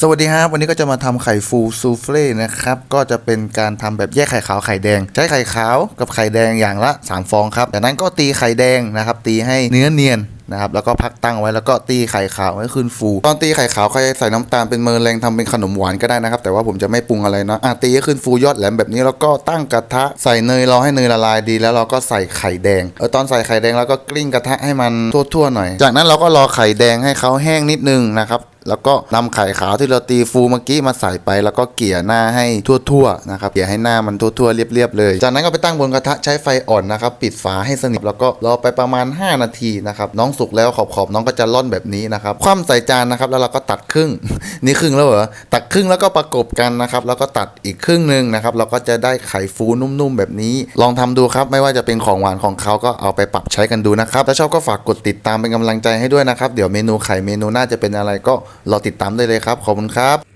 สวัสดีครับวันนี้ก็จะมาทำไข่ฟูซูเฟ่นะครับ ก็จะเป็นการทำแบบแยกไข่ขาวไข่แดง ใช้ไข่ขาวกับไข่แดงอย่างละ 3 ฟองครับจากนั้นก็ตีไข่แดงนะครับตีให้เนื้อเนียนนะครับแล้วก็พักตั้งไว้แล้วก็ตีไข่ขาวให้ขึ้นฟู ตอนตีไข่ขาวใครใส่น้ำตาลเป็นเมอร์แรงทำเป็นขนมหวานก็ได้นะครับ แต่ว่าผมจะไม่ปรุงอะไรเนาะอะตีให้ขึ้นฟูยอดแหลมแบบนี้แล้วก็ตั้งกระทะใส่เนยรอให้เนยละลายดี แล้วเราก็ใส่ไข่แดงเออตอนใส่ไข่แดงเราก็กลิ้งกระทะให้มันทั่วๆหน่อย จากนั้นเราก็รอไข่แดงให้เขาแห้งนิดนึงนะครับ แล้วก็นำไข่ขาวที่เราตีฟูเมื่อกี้มาใส่ไป แล้วก็เกลี่ยหน้าให้ทั่วๆนะครับเกี่ยให้หน้ามันทั่วๆเรียบๆเลย จากนั้นก็ไปตั้งบนกระทะใช้ไฟอ่อนนะครับปิดฝาให้สนิทแล้วก็รอไปประมาณ 5 นาทีนะครับน้องสุกแล้วขอบๆน้องก็จะร่อนแบบนี้นะครับคว่ำใส่จานนะครับแล้วเราก็ตัดครึ่ง นี่ครึ่งแล้วเหรอตัดครึ่งแล้วก็ประกบกันนะครับแล้วก็ตัดอีกครึ่งหนึ่งนะครับเราก็จะได้ไข่ฟูนุ่มๆแบบนี้ ลองทำดูครับไม่ว่าจะเป็นของหวานของเขาก็เอาไปปรับใช้กันดูนะครับถ้าชอบก็ฝากกดติดตามเป็นกำลังใจให้ด้วยนะครับเดี๋ยวเมนูไข่เมนูหน่าจะเป็นอะไรก็รอติดตามได้เลยครับ ขอบคุณครับ